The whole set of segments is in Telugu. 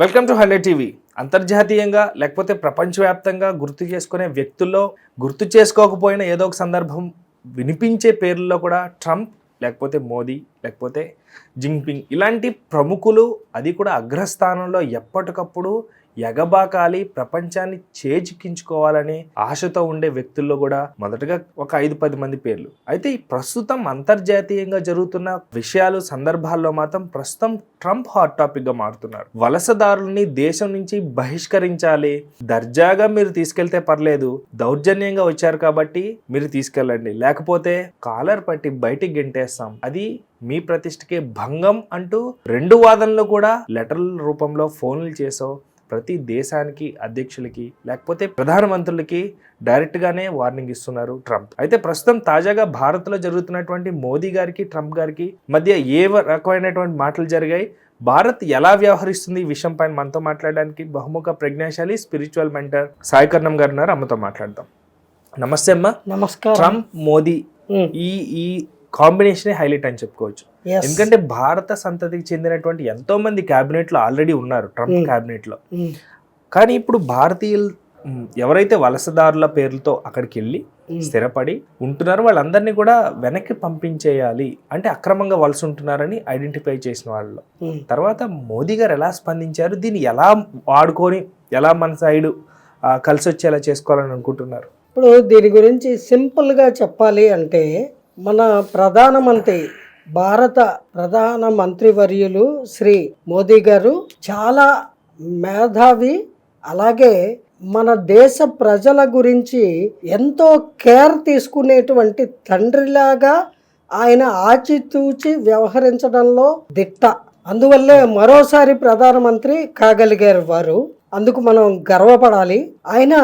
వెల్కమ్ టు హండ్రెడ్ టీవీ అంతర్జాతీయంగా లేకపోతే ప్రపంచవ్యాప్తంగా గుర్తు చేసుకునే వ్యక్తుల్లో గుర్తు చేసుకోకపోయిన ఏదో ఒక సందర్భం వినిపించే పేర్లలో కూడా ట్రంప్ లేకపోతే మోదీ లేకపోతే జింగ్పింగ్ ఇలాంటి ప్రముఖులు అది కూడా అగ్రస్థానంలో ఎప్పటికప్పుడు ఎగబాకాలి ప్రపంచాన్ని చేజిక్కించుకోవాలని ఆశతో ఉండే వ్యక్తుల్లో కూడా మొదటగా ఒక ఐదు పది మంది పేర్లు. అయితే ఈ ప్రస్తుతం అంతర్జాతీయంగా జరుగుతున్న విషయాలు సందర్భాల్లో మాత్రం ప్రస్తుతం ట్రంప్ హాట్ టాపిక్గా మారుతున్నారు. వలసదారుల్ని దేశం నుంచి బహిష్కరించాలి. దర్జాగా మీరు తీసుకెళ్తే పర్లేదు. దౌర్జన్యంగా వచ్చారు కాబట్టి మీరు తీసుకెళ్ళండి. లేకపోతే కాలర్ పట్టి బయటికి గెంటేస్తాం. అది మీ ప్రతిష్టకే భంగం అంటూ రెండు వాదనలు కూడా లెటర్ల రూపంలో ఫోన్లు చేసో ప్రతి దేశానికి అధ్యక్షులకి లేకపోతే ప్రధానమంత్రులకి డైరెక్ట్గానే వార్నింగ్ ఇస్తున్నారు ట్రంప్. అయితే ప్రస్తుతం తాజాగా భారత్లో జరుగుతున్నటువంటి మోదీ గారికి ట్రంప్ గారికి మధ్య ఏ రకమైనటువంటి మాటలు జరిగాయి? భారత్ ఎలా వ్యవహరిస్తుంది ఈ విషయం పైన మనతో మాట్లాడడానికి బహుముఖ ప్రజ్ఞాశాలి స్పిరిచువల్ మెంటర్ సాయికర్ణం గారు ఉన్నారు. అమ్మతో మాట్లాడదాం. నమస్తే అమ్మ. నమస్కారం. ట్రంప్ మోదీ ఈ ఈ కాంబినేషన్ హైలైట్ అని చెప్పుకోవచ్చు. ఎందుకంటే భారత సంతతికి చెందినటువంటి ఎంతో మంది క్యాబినెట్లో ఆల్రెడీ ఉన్నారు ట్రంప్ Hmm. క్యాబినెట్లో ఉమ్, కానీ ఇప్పుడు భారతీయులు ఎవరైతే వలసదారుల పేర్లతో అక్కడికి వెళ్ళి ఉమ్, స్థిరపడి ఉంటున్నారో వాళ్ళందరినీ కూడా వెనక్కి పంపించేయాలి అంటే అక్రమంగా వలస ఉంటున్నారని ఐడెంటిఫై చేసిన వాళ్ళు. తర్వాత మోదీ గారు ఎలా స్పందించారు? దీన్ని ఎలా వాడుకొని ఎలా మన సైడు కలిసి వచ్చేలా చేసుకోవాలని అనుకుంటున్నారు? ఇప్పుడు దీని గురించి సింపుల్గా చెప్పాలి అంటే మన ప్రధానమంత్రి భారత ప్రధాన మంత్రివర్యులు శ్రీ మోదీ గారు చాలా మేధావి అలాగే మన దేశ ప్రజల గురించి ఎంతో కేర్ తీసుకునేటువంటి తండ్రిలాగా ఆయన ఆచితూచి వ్యవహరించడంలో దిట్ట. అందువల్లే మరోసారి ప్రధానమంత్రి కాగలిగారు వారు. అందుకు మనం గర్వపడాలి. ఆయన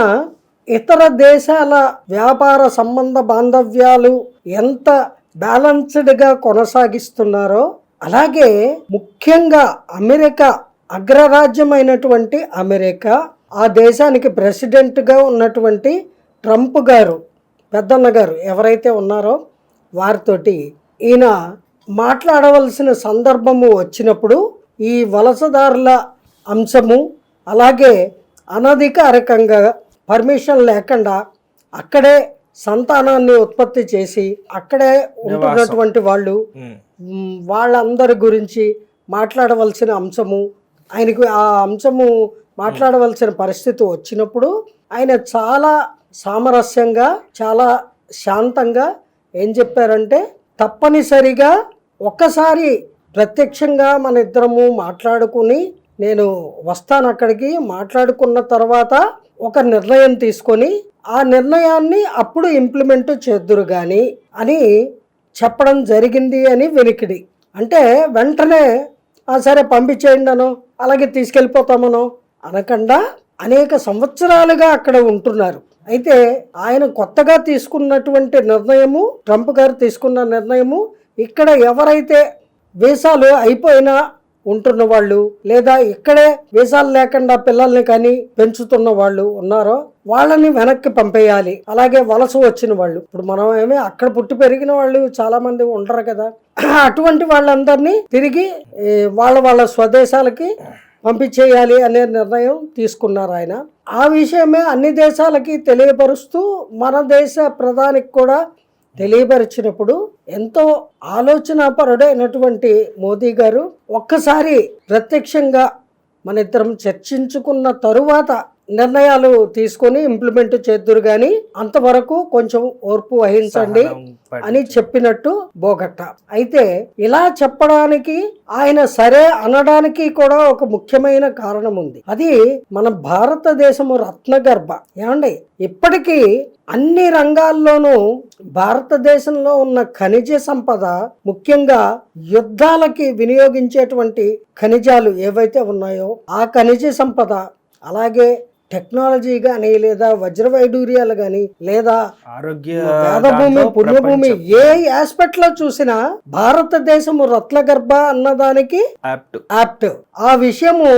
ఇతర దేశాల వ్యాపార సంబంధ బాంధవ్యాలు ఎంత బ్యాలన్స్డ్గా కొనసాగిస్తున్నారో అలాగే ముఖ్యంగా అమెరికా అగ్రరాజ్యమైనటువంటి అమెరికా ఆ దేశానికి ప్రెసిడెంట్గా ఉన్నటువంటి ట్రంప్ గారు పెద్దన్న గారు ఎవరైతే ఉన్నారో వారితోటి ఈయన మాట్లాడవలసిన సందర్భము వచ్చినప్పుడు ఈ వలసదారుల అంశము అలాగే అనధికారికంగా పర్మిషన్ లేకుండా అక్కడే సంతానాన్ని ఉత్పత్తి చేసి అక్కడే ఉంటున్నటువంటి వాళ్ళు వాళ్ళందరి గురించి మాట్లాడవలసిన అంశము ఆయనకు ఆ అంశము మాట్లాడవలసిన పరిస్థితి వచ్చినప్పుడు ఆయన చాలా సామరస్యంగా చాలా శాంతంగా ఏం చెప్పారంటే తప్పనిసరిగా ఒక్కసారి ప్రత్యక్షంగా మన ఇద్దరము మాట్లాడుకుని నేను వస్తాను అక్కడికి మాట్లాడుకున్న తర్వాత ఒక నిర్ణయం తీసుకొని ఆ నిర్ణయాన్ని అప్పుడు ఇంప్లిమెంట్ చేద్దురు కానీ అని చెప్పడం జరిగింది అని వెనికిడి అంటే వెంటనే "ఆ, సరే పంపించేయండి అను అలాగే తీసుకెళ్ళిపోతామనో అనకుండా అనేక సంవత్సరాలుగా అక్కడ ఉంటున్నారు. అయితే ఆయన కొత్తగా తీసుకున్నటువంటి నిర్ణయము ట్రంప్ గారు తీసుకున్న నిర్ణయము ఇక్కడ ఎవరైతే వీసాలు అయిపోయినా ఉంటున్న వాళ్ళు లేదా ఇక్కడే వీసాలు లేకుండా పిల్లల్ని కానీ పెంచుతున్న వాళ్ళు ఉన్నారో వాళ్ళని వెనక్కి పంపేయాలి. అలాగే వలస వచ్చిన వాళ్ళు. ఇప్పుడు మనం ఏమి అక్కడ పుట్టి పెరిగిన వాళ్ళు చాలా మంది ఉండరు కదా. అటువంటి వాళ్ళందరినీ తిరిగి వాళ్ళ వాళ్ళ స్వదేశాలకి పంపించేయాలి అనే నిర్ణయం తీసుకున్నారు ఆయన. ఆ విషయమే అన్ని దేశాలకి తెలియపరుస్తూ మన దేశ ప్రధానికి కూడా తెలియపరిచినప్పుడు ఎంతో ఆలోచనాపరుడైనటువంటి మోదీ గారు ఒక్కసారి ప్రత్యక్షంగా మన ఇద్దరం చర్చించుకున్న తరువాత నిర్ణయాలు తీసుకొని ఇంప్లిమెంట్ చేద్దురు కానీ అంతవరకు కొంచెం ఓర్పు వహించండి అని చెప్పినట్టు బోగట్ట. అయితే ఇలా చెప్పడానికి ఆయన సరే అనడానికి కూడా ఒక ముఖ్యమైన కారణం ఉంది. అది మన భారతదేశము రత్నగర్భ. ఏమండి? ఇప్పటికీ అన్ని రంగాల్లోనూ భారతదేశంలో ఉన్న ఖనిజ సంపద ముఖ్యంగా యుద్ధాలకి వినియోగించేటువంటి ఖనిజాలు ఏవైతే ఉన్నాయో ఆ ఖనిజ సంపద అలాగే టెక్నాలజీ కానీ లేదా వజ్రవైడూర్యాలు కానీ లేదా ఆరోగ్య దాంట్లో పుణ్యభూమి ఏ ఆస్పెక్ట్లో చూసినా భారతదేశము రత్నగర్భ అన్నదానికి యాప్ట్ ఆ విషయము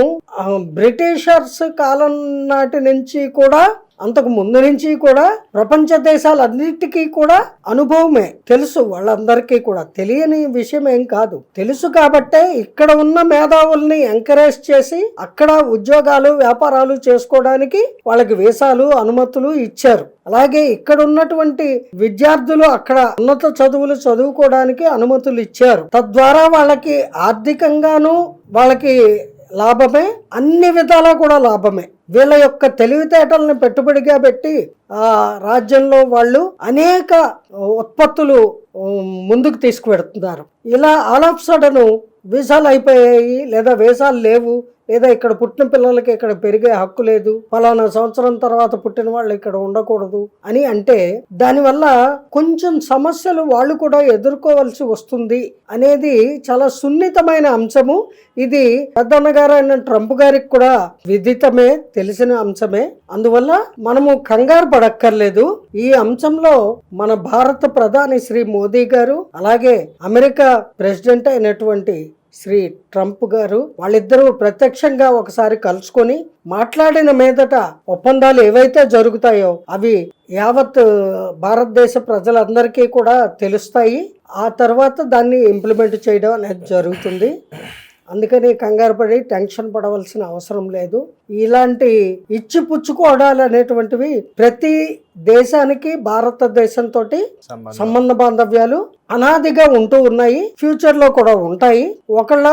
బ్రిటిషర్స్ కాలం నాటి నుంచి కూడా అంతకు ముందు నుంచి కూడా ప్రపంచ దేశాలన్నిటికీ కూడా అనుభవమే. తెలుసు వాళ్ళందరికీ కూడా. తెలియని విషయం ఏం కాదు. తెలుసు కాబట్టే ఇక్కడ ఉన్న మేధావుల్ని ఎంకరేజ్ చేసి అక్కడ ఉద్యోగాలు వ్యాపారాలు చేసుకోవడానికి వాళ్ళకి వీసాలు అనుమతులు ఇచ్చారు. అలాగే ఇక్కడ ఉన్నటువంటి విద్యార్థులు అక్కడ ఉన్నత చదువులు చదువుకోవడానికి అనుమతులు ఇచ్చారు. తద్వారా వాళ్ళకి ఆర్థికంగాను వాళ్ళకి లాభమే అన్ని విధాలా కూడా లాభమే. వీళ్ళ యొక్క తెలివితేటలను పెట్టుబడిగా పెట్టి ఆ రాజ్యంలో వాళ్ళు అనేక ఉత్పత్తులు ముందుకు తీసుకువెడుతున్నారు. ఇలా ఆలాప్సడను వీసాలు అయిపోయాయి లేదా వీసాలు లేవు. లేదా ఇక్కడ పుట్టిన పిల్లలకి ఇక్కడ పెరిగే హక్కు లేదు ఫలానా సంవత్సరం తర్వాత పుట్టిన వాళ్ళు ఇక్కడ ఉండకూడదు అని అంటే దానివల్ల కొంచెం సమస్యలు వాళ్ళు కూడా ఎదుర్కోవాల్సి వస్తుంది అనేది చాలా సున్నితమైన అంశము. ఇది పెద్దన్నగారు అయిన ట్రంప్ గారికి కూడా విదితమే తెలిసిన అంశమే. అందువల్ల మనము కంగారు పడక్కర్లేదు. ఈ అంశంలో మన భారత ప్రధాని శ్రీ మోదీ గారు అలాగే అమెరికా ప్రెసిడెంట్ అయినటువంటి శ్రీ ట్రంప్ గారు వాళ్ళిద్దరూ ప్రత్యక్షంగా ఒకసారి కలుసుకొని మాట్లాడిన మీదట ఒప్పందాలు ఏవైతే జరుగుతాయో అవి యావత్ భారతదేశ ప్రజలందరికీ కూడా తెలుస్తాయి. ఆ తర్వాత దాన్ని ఇంప్లిమెంట్ చేయడం అనేది జరుగుతుంది. అందుకని కంగారు పడి టెన్షన్ పడవలసిన అవసరం లేదు. ఇలాంటి ఇచ్చి పుచ్చుకోవడాలు అనేటువంటివి ప్రతి దేశానికి భారతదేశంతో సంబంధం. సంబంధ బాంధవ్యాలు అనాదిగా ఉంటూ ఉన్నాయి. ఫ్యూచర్లో కూడా ఉంటాయి. ఒకళ్ళ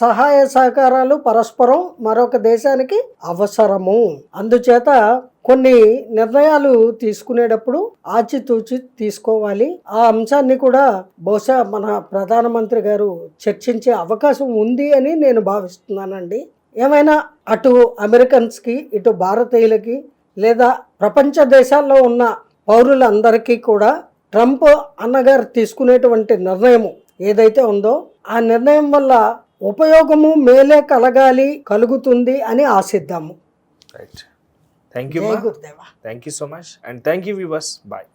సహాయ సహకారాలు పరస్పరం మరొక దేశానికి అవసరము. అందుచేత కొన్ని నిర్ణయాలు తీసుకునేటప్పుడు ఆచితూచి తీసుకోవాలి. ఆ అంశాన్ని కూడా బహుశా మన ప్రధానమంత్రి గారు చర్చించే అవకాశం ఉంది అని నేను భావిస్తున్నానండి. ఏమైనా అటు అమెరికన్స్కి ఇటు భారతీయులకి లేదా ప్రపంచ దేశాల్లో ఉన్న పౌరులందరికీ కూడా ట్రంప్ అన్నగారు తీసుకునేటువంటి నిర్ణయము ఏదైతే ఉందో ఆ నిర్ణయం వల్ల ఉపయోగము మేలే కలగాలి కలుగుతుంది అని ఆశిద్దాము. Right థ్యాంక్ యూ జై Gurudeva thank you so much and thank you viewers bye